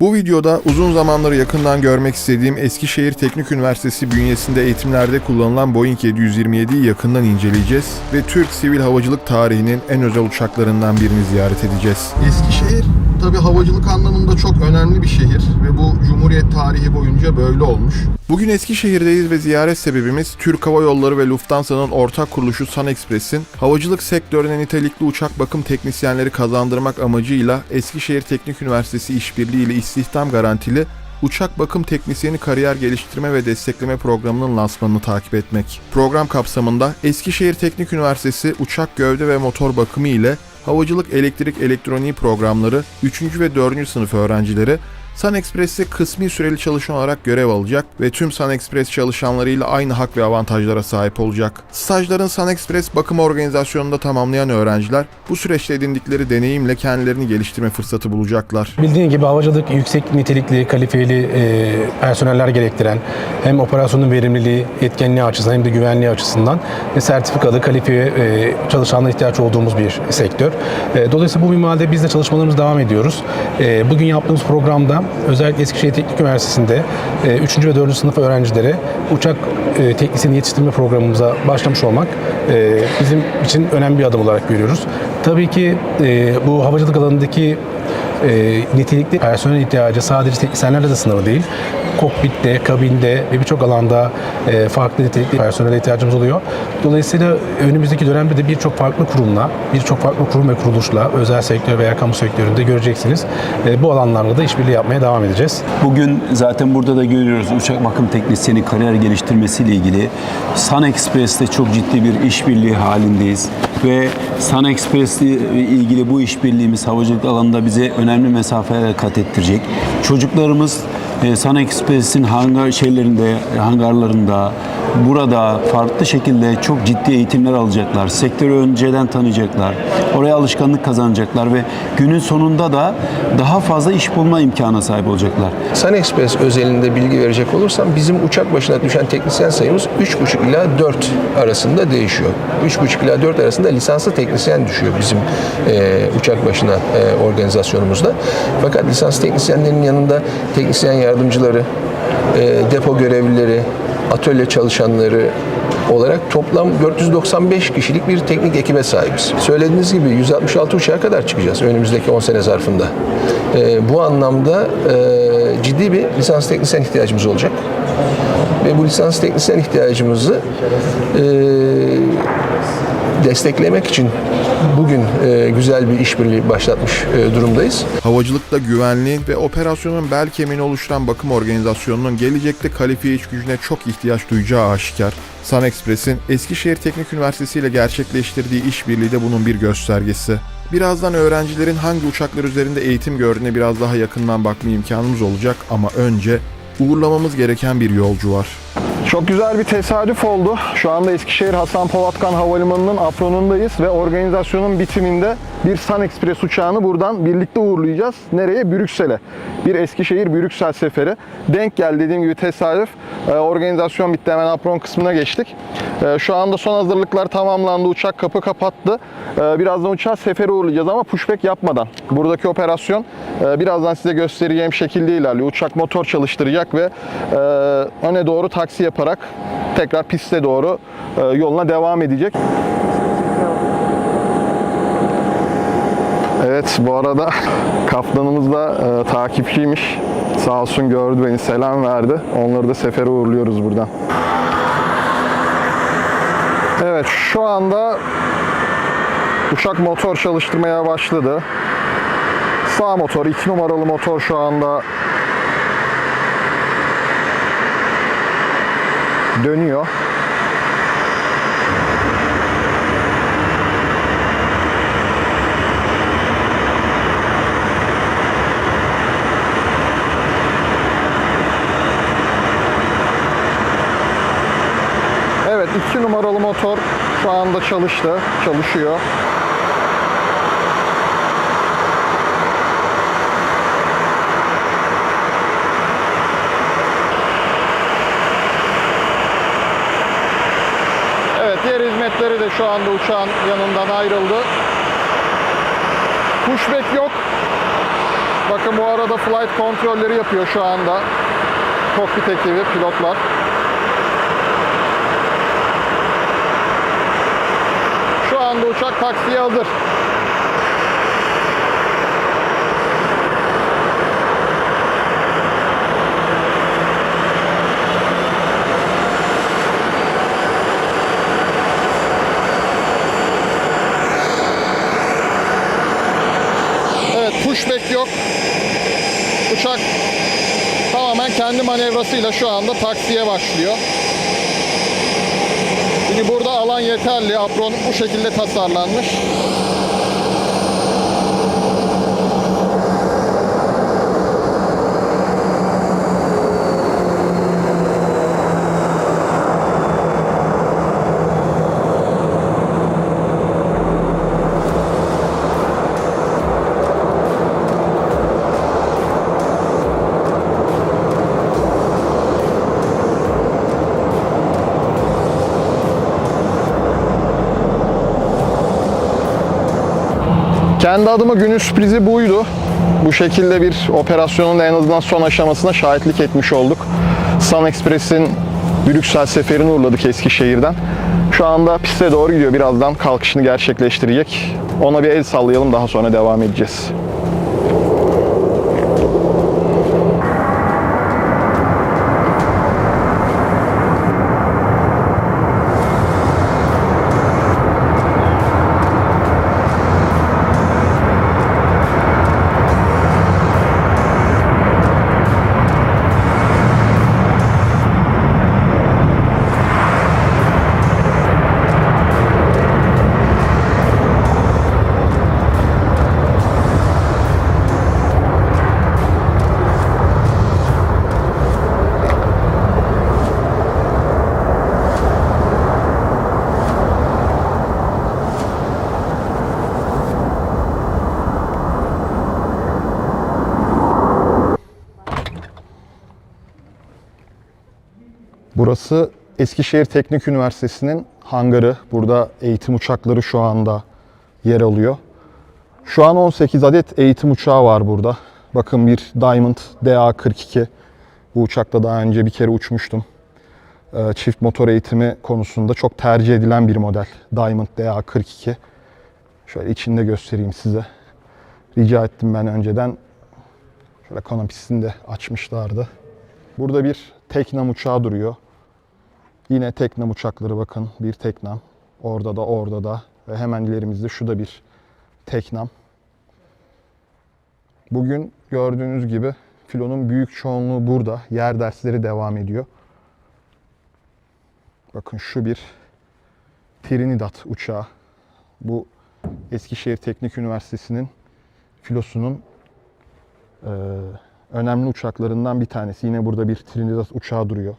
Bu videoda uzun zamanları yakından görmek istediğim Eskişehir Teknik Üniversitesi bünyesinde eğitimlerde kullanılan Boeing 727'yi yakından inceleyeceğiz ve Türk sivil havacılık tarihinin en özel uçaklarından birini ziyaret edeceğiz. Eskişehir tabi havacılık anlamında çok önemli bir şehir ve bu Cumhuriyet tarihi boyunca böyle olmuş. Bugün Eskişehir'deyiz ve ziyaret sebebimiz Türk Hava Yolları ve Lufthansa'nın ortak kuruluşu Sun Express'in havacılık sektörüne nitelikli uçak bakım teknisyenleri kazandırmak amacıyla Eskişehir Teknik Üniversitesi işbirliği ile istihdam garantili Uçak Bakım Teknisyeni Kariyer Geliştirme ve Destekleme Programı'nın lansmanını takip etmek. Program kapsamında Eskişehir Teknik Üniversitesi Uçak Gövde ve Motor Bakımı ile Havacılık Elektrik Elektroniği programları 3. ve 4. sınıf öğrencileri Sun Express'te kısmi süreli çalışan olarak görev alacak ve tüm Sun Express çalışanlarıyla aynı hak ve avantajlara sahip olacak. Stajların Sun Express bakım organizasyonunda tamamlayan öğrenciler bu süreçte edindikleri deneyimle kendilerini geliştirme fırsatı bulacaklar. Bildiğin gibi havacılık yüksek nitelikli, kalifiyeli e, personeller gerektiren hem operasyonun verimliliği, etkenliği açısından hem de güvenliği açısından e, sertifikalı, kalifiye e, çalışanlara ihtiyaç olduğumuz bir sektör. E, dolayısıyla bu minvalde biz de çalışmalarımız devam ediyoruz. E, bugün yaptığımız programda özellikle Eskişehir Teknik Üniversitesi'nde e, 3. ve 4. sınıf öğrencilere uçak e, teknisyeni yetiştirme programımıza başlamış olmak e, bizim için önemli bir adım olarak görüyoruz. Tabii ki e, bu havacılık alanındaki e, nitelikli personel ihtiyacı sadece teknisyenlerle de sınırlı değil. Kokpitte, kabinde ve birçok alanda e, farklı nitelikli personele ihtiyacımız oluyor. Dolayısıyla önümüzdeki dönemde de birçok farklı kurumla, birçok farklı kurum ve kuruluşla özel sektör veya kamu sektöründe göreceksiniz. E, bu alanlarla da işbirliği yapmaya devam edeceğiz. Bugün zaten burada da görüyoruz uçak bakım teknisyeni kariyer geliştirmesiyle ilgili Sun Express'te çok ciddi bir işbirliği halindeyiz ve Sun Express'le ilgili bu işbirliğimiz havacılık alanında bize önemli mesafeler kat ettirecek. Çocuklarımız e, Sun Express'in hangar şeylerinde, hangarlarında, burada farklı şekilde çok ciddi eğitimler alacaklar. Sektörü önceden tanıyacaklar. Oraya alışkanlık kazanacaklar ve günün sonunda da daha fazla iş bulma imkanına sahip olacaklar. Sun Express özelinde bilgi verecek olursam bizim uçak başına düşen teknisyen sayımız 3,5 ila 4 arasında değişiyor. 3,5 ila 4 arasında lisanslı teknisyen düşüyor bizim e, uçak başına e, organizasyonumuzda. Fakat lisanslı teknisyenlerin yanında teknisyen yardımcıları, e, depo görevlileri, atölye çalışanları olarak toplam 495 kişilik bir teknik ekibe sahibiz. Söylediğiniz gibi 166 uçağa kadar çıkacağız önümüzdeki 10 sene zarfında. E, bu anlamda e, ciddi bir lisans teknisyen ihtiyacımız olacak. Ve bu lisans teknisyen ihtiyacımızı e, desteklemek için bugün e, güzel bir işbirliği başlatmış e, durumdayız. Havacılıkta güvenliğin ve operasyonun bel kemiğini oluşturan bakım organizasyonunun gelecekte kalifiye iş gücüne çok ihtiyaç duyacağı aşikar. Sun Express'in Eskişehir Teknik Üniversitesi ile gerçekleştirdiği işbirliği de bunun bir göstergesi. Birazdan öğrencilerin hangi uçaklar üzerinde eğitim gördüğüne biraz daha yakından bakma imkanımız olacak ama önce uğurlamamız gereken bir yolcu var. Çok güzel bir tesadüf oldu. Şu anda Eskişehir Hasan Polatkan Havalimanı'nın apronundayız ve organizasyonun bitiminde bir Sun Express uçağını buradan birlikte uğurlayacağız. Nereye? Brüksel'e. Bir Eskişehir-Brüksel seferi. Denk geldi dediğim gibi tesadüf. Ee, organizasyon bitti hemen apron kısmına geçtik. Ee, şu anda son hazırlıklar tamamlandı. Uçak kapı kapattı. Ee, birazdan uçağı sefere uğurlayacağız ama pushback yapmadan. Buradaki operasyon e, birazdan size göstereceğim şekilde ilerliyor. Uçak motor çalıştıracak ve e, öne doğru taksi yaparak tekrar piste doğru e, yoluna devam edecek. Evet bu arada kaptanımız da e, takipçiymiş. Sağ olsun gördü beni selam verdi. Onları da sefere uğurluyoruz buradan. Evet şu anda uçak motor çalıştırmaya başladı. Sağ motor, 2 numaralı motor şu anda dönüyor. Evet 2 numaralı motor şu anda çalıştı, çalışıyor. Evet hizmetleri de şu anda uçağın yanından ayrıldı. Pushback yok. Bakın bu arada flight kontrolleri yapıyor şu anda. Kokpit ekibi, pilotlar. Şu anda uçak taksiye hazır. Evet, pushback yok. Uçak tamamen manevrasıyla şu anda taksiye başlıyor. Çünkü burada alan yeterli. Apron bu şekilde tasarlanmış. Kendi adıma günün sürprizi buydu. Bu şekilde bir operasyonun en azından son aşamasına şahitlik etmiş olduk. Sun Express'in Brüksel seferini uğurladık Eskişehir'den. Şu anda piste doğru gidiyor. Birazdan kalkışını gerçekleştirecek. Ona bir el sallayalım daha sonra devam edeceğiz. Burası Eskişehir Teknik Üniversitesi'nin hangarı. Burada eğitim uçakları şu anda yer alıyor. Şu an 18 adet eğitim uçağı var burada. Bakın bir Diamond DA-42. Bu uçakta daha önce bir kere uçmuştum. Ee, Çift motor eğitimi konusunda çok tercih edilen bir model. Diamond DA-42. Şöyle içinde göstereyim size. Rica ettim ben önceden. Şöyle kanopisini de açmışlardı. Burada bir Teknam uçağı duruyor. Yine Teknam uçakları bakın. Bir Teknam. Orada da orada da. Ve hemen ilerimizde şu da bir Teknam. Bugün gördüğünüz gibi filonun büyük çoğunluğu burada. Yer dersleri devam ediyor. Bakın şu bir Trinidad uçağı. Bu Eskişehir Teknik Üniversitesi'nin filosunun eee önemli uçaklarından bir tanesi. Yine burada bir Trinidad uçağı duruyor.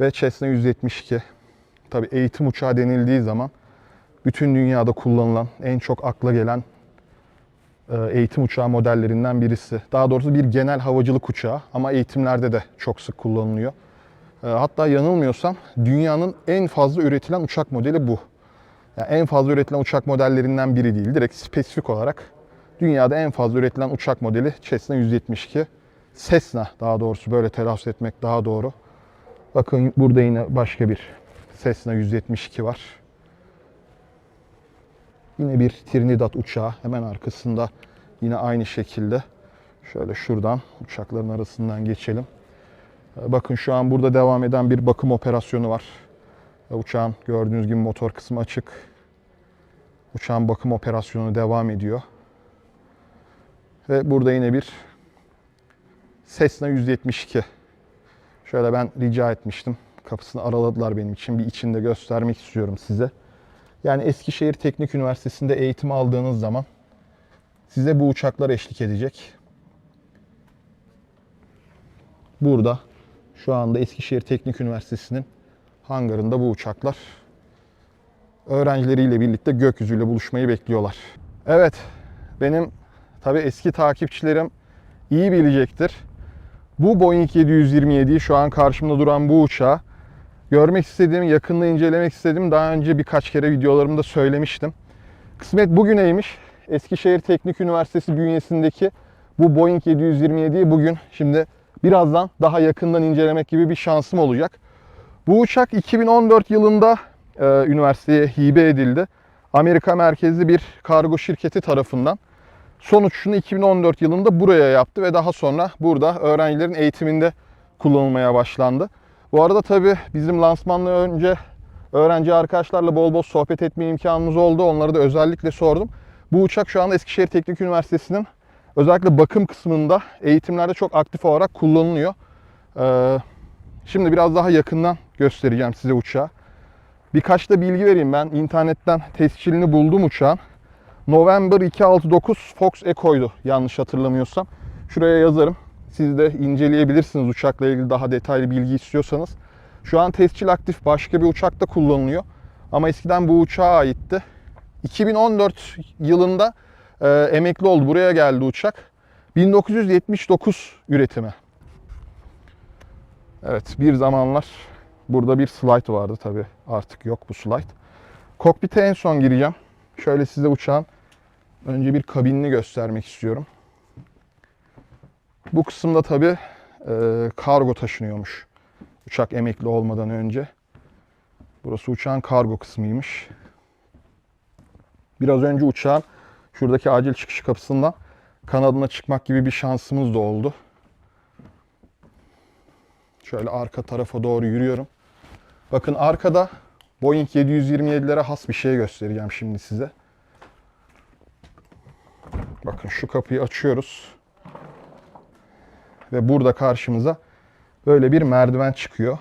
Ve Cessna 172. Tabi eğitim uçağı denildiği zaman bütün dünyada kullanılan, en çok akla gelen e, eğitim uçağı modellerinden birisi. Daha doğrusu bir genel havacılık uçağı ama eğitimlerde de çok sık kullanılıyor. E, Hatta yanılmıyorsam dünyanın en fazla üretilen uçak modeli bu. Yani en fazla üretilen uçak modellerinden biri değil. Direkt spesifik olarak dünyada en fazla üretilen uçak modeli Cessna 172. Cessna daha doğrusu böyle telaffuz etmek daha doğru. Bakın burada yine başka bir Cessna 172 var. Yine bir Trinidad uçağı hemen arkasında yine aynı şekilde. Şöyle şuradan uçakların arasından geçelim. Bakın şu an burada devam eden bir bakım operasyonu var. Uçağın gördüğünüz gibi motor kısmı açık. Uçağın bakım operasyonu devam ediyor. Ve burada yine bir Cessna 172. Şöyle ben rica etmiştim. Kapısını araladılar benim için. Bir içinde göstermek istiyorum size. Yani Eskişehir Teknik Üniversitesi'nde eğitim aldığınız zaman size bu uçaklar eşlik edecek. Burada şu anda Eskişehir Teknik Üniversitesi'nin hangarında bu uçaklar öğrencileriyle birlikte gökyüzüyle buluşmayı bekliyorlar. Evet, benim tabii eski takipçilerim iyi bilecektir. Bu Boeing 727'yi şu an karşımda duran bu uçağı görmek istediğim, yakında incelemek istediğim daha önce birkaç kere videolarımda söylemiştim. Kısmet bugüneymiş. Eskişehir Teknik Üniversitesi bünyesindeki bu Boeing 727'yi bugün şimdi birazdan daha yakından incelemek gibi bir şansım olacak. Bu uçak 2014 yılında e, üniversiteye hibe edildi. Amerika merkezli bir kargo şirketi tarafından. Son uçuşunu 2014 yılında buraya yaptı ve daha sonra burada öğrencilerin eğitiminde kullanılmaya başlandı. Bu arada tabii bizim lansmandan önce öğrenci arkadaşlarla bol bol sohbet etme imkanımız oldu. Onları da özellikle sordum. Bu uçak şu anda Eskişehir Teknik Üniversitesi'nin özellikle bakım kısmında eğitimlerde çok aktif olarak kullanılıyor. Ee, şimdi biraz daha yakından göstereceğim size uçağı. Birkaç da bilgi vereyim ben. internetten tescilini buldum uçağın. November 269 Fox Echo'ydu yanlış hatırlamıyorsam. Şuraya yazarım. Siz de inceleyebilirsiniz uçakla ilgili daha detaylı bilgi istiyorsanız. Şu an tescil aktif başka bir uçakta kullanılıyor. Ama eskiden bu uçağa aitti. 2014 yılında e, emekli oldu. Buraya geldi uçak. 1979 üretimi. Evet bir zamanlar burada bir slide vardı tabi artık yok bu slide. Kokpite en son gireceğim. Şöyle size uçağın önce bir kabinini göstermek istiyorum. Bu kısımda tabi e, kargo taşınıyormuş. Uçak emekli olmadan önce. Burası uçağın kargo kısmıymış. Biraz önce uçağın şuradaki acil çıkış kapısından kanadına çıkmak gibi bir şansımız da oldu. Şöyle arka tarafa doğru yürüyorum. Bakın arkada Boeing 727'lere has bir şey göstereceğim şimdi size. Bakın şu kapıyı açıyoruz. Ve burada karşımıza böyle bir merdiven çıkıyor.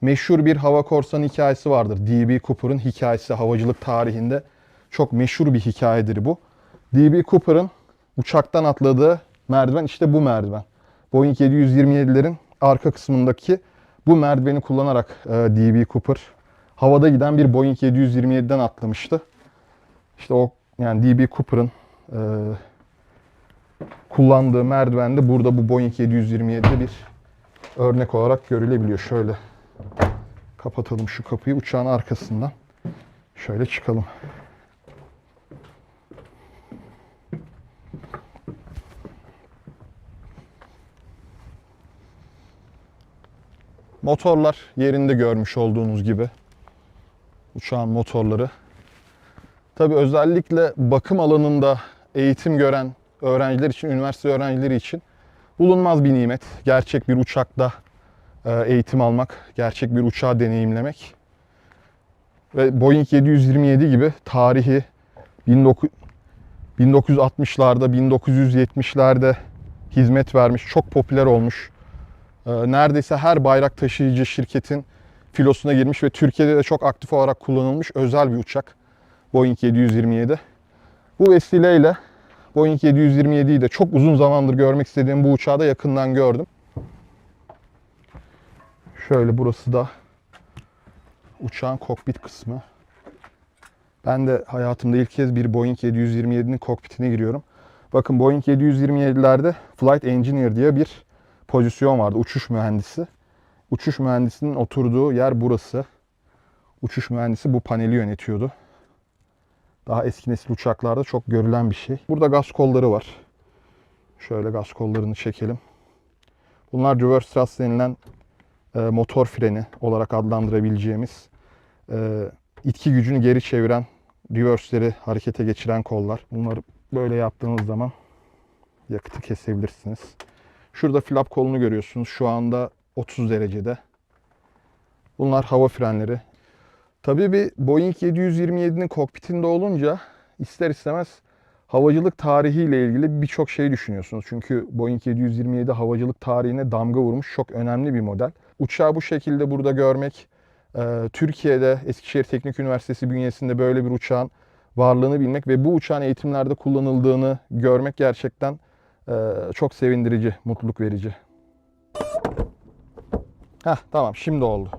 Meşhur bir hava korsanı hikayesi vardır. D.B. Cooper'ın hikayesi havacılık tarihinde çok meşhur bir hikayedir bu. D.B. Cooper'ın uçaktan atladığı merdiven işte bu merdiven. Boeing 727'lerin arka kısmındaki bu merdiveni kullanarak e, D.B. Cooper havada giden bir Boeing 727'den atlamıştı. İşte o yani D.B. Cooper'ın e, kullandığı merdiven de burada bu Boeing 727'de bir örnek olarak görülebiliyor. Şöyle kapatalım şu kapıyı uçağın arkasından. Şöyle çıkalım. Motorlar yerinde görmüş olduğunuz gibi. Uçağın motorları. Tabi özellikle bakım alanında eğitim gören öğrenciler için, üniversite öğrencileri için bulunmaz bir nimet. Gerçek bir uçakta e, eğitim almak, gerçek bir uçağı deneyimlemek. Ve Boeing 727 gibi tarihi 19 1960'larda, 1970'lerde hizmet vermiş, çok popüler olmuş. e, Neredeyse her bayrak taşıyıcı şirketin filosuna girmiş ve Türkiye'de de çok aktif olarak kullanılmış özel bir uçak. Boeing 727. Bu vesileyle Boeing 727'yi de çok uzun zamandır görmek istediğim bu uçağı da yakından gördüm. Şöyle burası da uçağın kokpit kısmı. Ben de hayatımda ilk kez bir Boeing 727'nin kokpitine giriyorum. Bakın Boeing 727'lerde Flight Engineer diye bir pozisyon vardı. Uçuş mühendisi. Uçuş mühendisinin oturduğu yer burası. Uçuş mühendisi bu paneli yönetiyordu. Daha eski nesil uçaklarda çok görülen bir şey. Burada gaz kolları var. Şöyle gaz kollarını çekelim. Bunlar reverse thrust denilen e, motor freni olarak adlandırabileceğimiz e, itki gücünü geri çeviren reverse'leri harekete geçiren kollar. Bunları böyle yaptığınız zaman yakıtı kesebilirsiniz. Şurada flap kolunu görüyorsunuz. Şu anda 30 derecede. Bunlar hava frenleri. Tabii bir Boeing 727'nin kokpitinde olunca ister istemez havacılık tarihiyle ilgili birçok şey düşünüyorsunuz. Çünkü Boeing 727 havacılık tarihine damga vurmuş çok önemli bir model. Uçağı bu şekilde burada görmek, e, Türkiye'de Eskişehir Teknik Üniversitesi bünyesinde böyle bir uçağın varlığını bilmek ve bu uçağın eğitimlerde kullanıldığını görmek gerçekten e, çok sevindirici, mutluluk verici. Heh tamam şimdi oldu.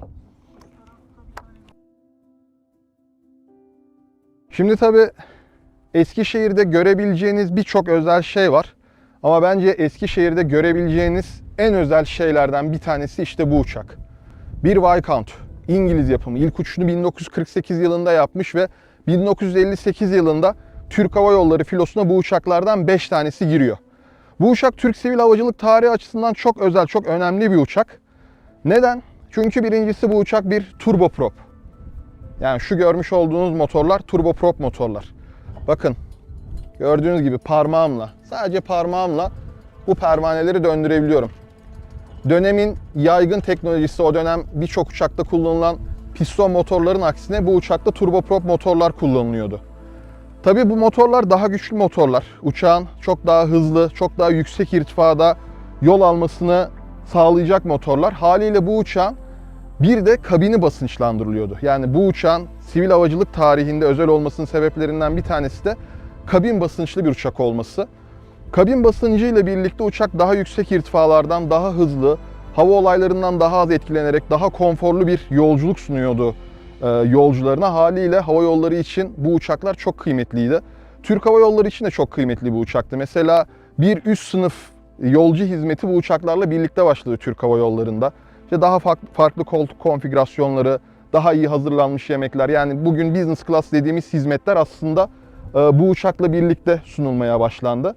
Şimdi tabii Eskişehir'de görebileceğiniz birçok özel şey var. Ama bence Eskişehir'de görebileceğiniz en özel şeylerden bir tanesi işte bu uçak. Bir Viscount, İngiliz yapımı. İlk uçuşunu 1948 yılında yapmış ve 1958 yılında Türk Hava Yolları filosuna bu uçaklardan 5 tanesi giriyor. Bu uçak Türk sivil havacılık tarihi açısından çok özel, çok önemli bir uçak. Neden? Çünkü birincisi bu uçak bir turboprop. Yani şu görmüş olduğunuz motorlar turboprop motorlar. Bakın gördüğünüz gibi parmağımla, sadece parmağımla bu pervaneleri döndürebiliyorum. Dönemin yaygın teknolojisi o dönem birçok uçakta kullanılan piston motorların aksine bu uçakta turboprop motorlar kullanılıyordu. Tabii bu motorlar daha güçlü motorlar. Uçağın çok daha hızlı, çok daha yüksek irtifada yol almasını sağlayacak motorlar. Haliyle bu uçağın bir de kabini basınçlandırılıyordu. Yani bu uçağın sivil havacılık tarihinde özel olmasının sebeplerinden bir tanesi de kabin basınçlı bir uçak olması. Kabin basıncı ile birlikte uçak daha yüksek irtifalardan daha hızlı, hava olaylarından daha az etkilenerek daha konforlu bir yolculuk sunuyordu e, yolcularına. Haliyle hava yolları için bu uçaklar çok kıymetliydi. Türk Hava Yolları için de çok kıymetli bu uçaktı. Mesela bir üst sınıf yolcu hizmeti bu uçaklarla birlikte başladı Türk Hava Yolları'nda. İşte daha farklı, koltuk konfigürasyonları, daha iyi hazırlanmış yemekler. Yani bugün business class dediğimiz hizmetler aslında e, bu uçakla birlikte sunulmaya başlandı.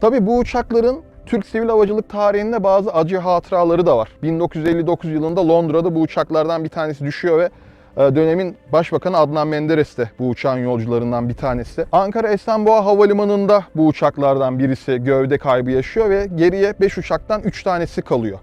Tabii bu uçakların Türk sivil havacılık tarihinde bazı acı hatıraları da var. 1959 yılında Londra'da bu uçaklardan bir tanesi düşüyor ve e, dönemin Başbakanı Adnan Menderes de bu uçağın yolcularından bir tanesi. Ankara Esenboğa Havalimanı'nda bu uçaklardan birisi gövde kaybı yaşıyor ve geriye 5 uçaktan 3 tanesi kalıyor.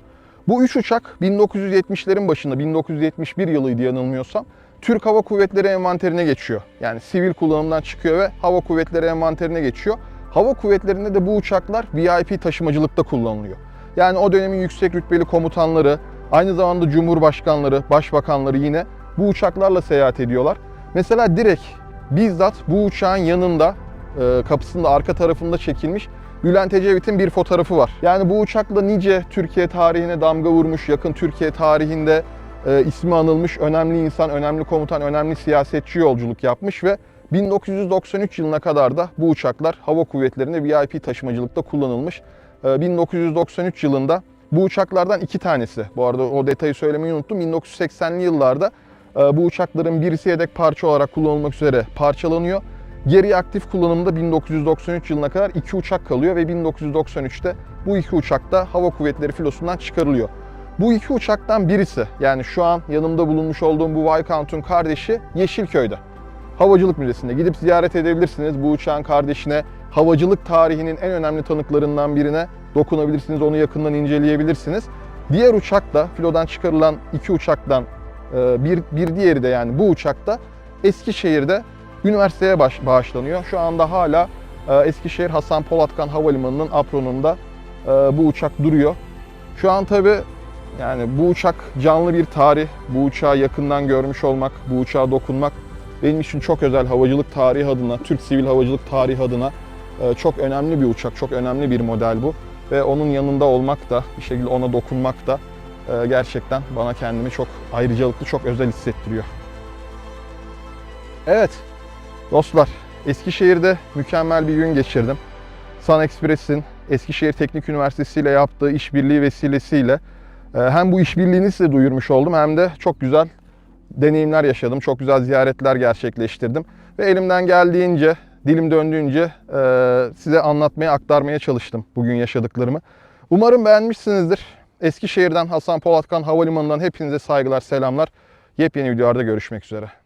Bu 3 uçak 1970'lerin başında 1971 yılıydı yanılmıyorsam Türk Hava Kuvvetleri envanterine geçiyor. Yani sivil kullanımdan çıkıyor ve Hava Kuvvetleri envanterine geçiyor. Hava kuvvetlerinde de bu uçaklar VIP taşımacılıkta kullanılıyor. Yani o dönemin yüksek rütbeli komutanları, aynı zamanda cumhurbaşkanları, başbakanları yine bu uçaklarla seyahat ediyorlar. Mesela direkt bizzat bu uçağın yanında, e, kapısında arka tarafında çekilmiş Bülent Ecevit'in bir fotoğrafı var. Yani bu uçakla nice Türkiye tarihine damga vurmuş, yakın Türkiye tarihinde e, ismi anılmış önemli insan, önemli komutan, önemli siyasetçi yolculuk yapmış ve 1993 yılına kadar da bu uçaklar hava kuvvetlerinde VIP taşımacılıkta kullanılmış. Ee, 1993 yılında bu uçaklardan iki tanesi, bu arada o detayı söylemeyi unuttum. 1980'li yıllarda e, bu uçakların birisi yedek parça olarak kullanılmak üzere parçalanıyor. Geriye aktif kullanımda 1993 yılına kadar iki uçak kalıyor ve 1993'te bu iki uçak da hava kuvvetleri filosundan çıkarılıyor. Bu iki uçaktan birisi yani şu an yanımda bulunmuş olduğum bu Viscount'un kardeşi Yeşilköy'de. Havacılık Müzesi'nde gidip ziyaret edebilirsiniz. Bu uçağın kardeşine havacılık tarihinin en önemli tanıklarından birine dokunabilirsiniz. Onu yakından inceleyebilirsiniz. Diğer uçak da filodan çıkarılan iki uçaktan e, bir, bir diğeri de yani bu uçakta Eskişehir'de üniversiteye baş, bağışlanıyor. Şu anda hala e, Eskişehir Hasan Polatkan Havalimanı'nın apronunda e, bu uçak duruyor. Şu an tabi yani bu uçak canlı bir tarih. Bu uçağı yakından görmüş olmak, bu uçağa dokunmak benim için çok özel havacılık tarihi adına, Türk sivil havacılık tarihi adına e, çok önemli bir uçak, çok önemli bir model bu. Ve onun yanında olmak da, bir şekilde ona dokunmak da e, gerçekten bana kendimi çok ayrıcalıklı, çok özel hissettiriyor. Evet, dostlar, Eskişehir'de mükemmel bir gün geçirdim. Sun Express'in Eskişehir Teknik Üniversitesi ile yaptığı işbirliği vesilesiyle e, hem bu işbirliğini size duyurmuş oldum hem de çok güzel deneyimler yaşadım. Çok güzel ziyaretler gerçekleştirdim. Ve elimden geldiğince, dilim döndüğünce e, size anlatmaya, aktarmaya çalıştım bugün yaşadıklarımı. Umarım beğenmişsinizdir. Eskişehir'den Hasan Polatkan Havalimanı'ndan hepinize saygılar, selamlar. Yepyeni videolarda görüşmek üzere.